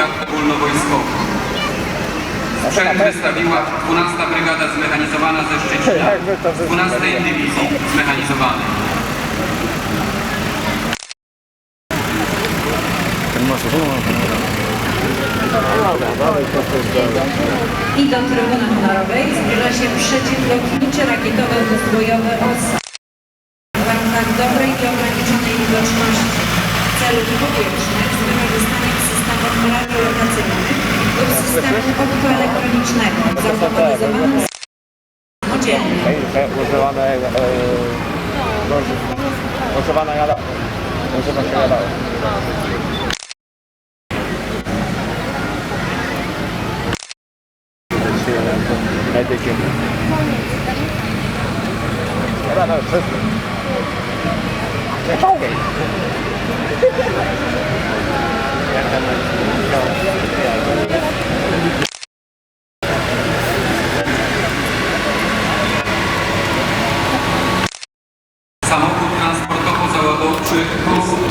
brygad ogólnowojskowych. Sprzęt wystawiła 12 Brygada Zmechanizowana ze Szczecina, 12 Dywizji Zmechanizowanej. I do trybuny honorowej zbliża się przeciwlotniczy rakietowy dwuzbrojowy OSA. W warunkach dobrej i ograniczonej widoczności celów powietrznych lub systemu optoelektronicznego zautomatyzowanym używane, e, używana jada. Używa się jada. Medykiem. Dobra, no, wszystko. Nie Dziękuję.